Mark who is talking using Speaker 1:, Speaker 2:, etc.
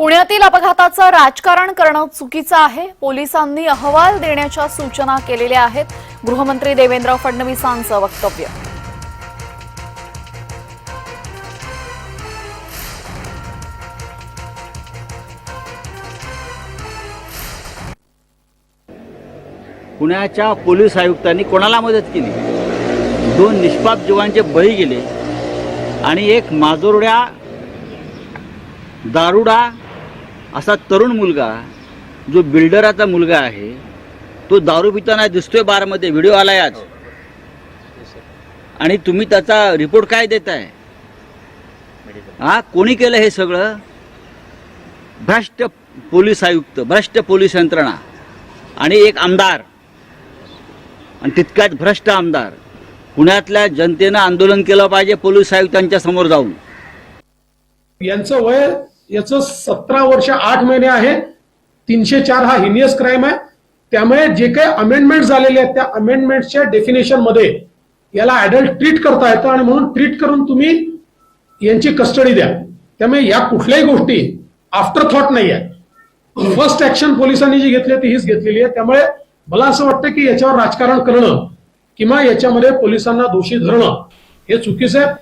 Speaker 1: पुण्यातील अपघाताचं राजकारण करणं चुकीचं आहे. पोलिसांनी अहवाल देण्याच्या सूचना केलेल्या आहेत. गृहमंत्री देवेंद्र फडणवीसांचं वक्तव्य.
Speaker 2: पुण्याच्या पोलीस आयुक्तांनी कोणाला मदत केली? दोन निष्पाप जीवांचे बळी गेले आणि एक माजोरड्या दारुडा असा तरुण मुलगा जो बिल्डराचा मुलगा आहे तो दारू पिताना दिसतोय बारमध्ये व्हिडिओ आलाय आज. आणि तुम्ही त्याचा रिपोर्ट काय देताय? हा कोणी केलं हे सगळं? भ्रष्ट पोलीस आयुक्त भ्रष्ट पोलीस यंत्रणा आणि एक आमदार. आणि तितक्यात भ्रष्ट आमदार. पुण्यातल्या जनतेनं आंदोलन केलं पाहिजे पोलीस आयुक्तांच्या समोर जाऊन.
Speaker 3: यांचं वय याचं सतरा वर्ष आठ महिने आहे. तीनशे चार हा हिनियस क्राईम आहे. त्यामुळे जे काही अमेंडमेंट झालेले आहेत त्या अमेंडमेंटच्या डेफिनेशनमध्ये याला अडल्ट ट्रीट करता येतं आणि म्हणून ट्रीट करून तुम्ही यांची कस्टडी द्या. त्यामुळे या कुठल्याही गोष्टी आफ्टर थॉट नाही आहे फर्स्ट ऍक्शन पोलिसांनी जी घेतली आहे ती हीच घेतलेली आहे. त्यामुळे मला असं वाटतं की याच्यावर राजकारण करणं किंवा याच्यामध्ये पोलिसांना दोषी धरणं हे चुकीचं आहे.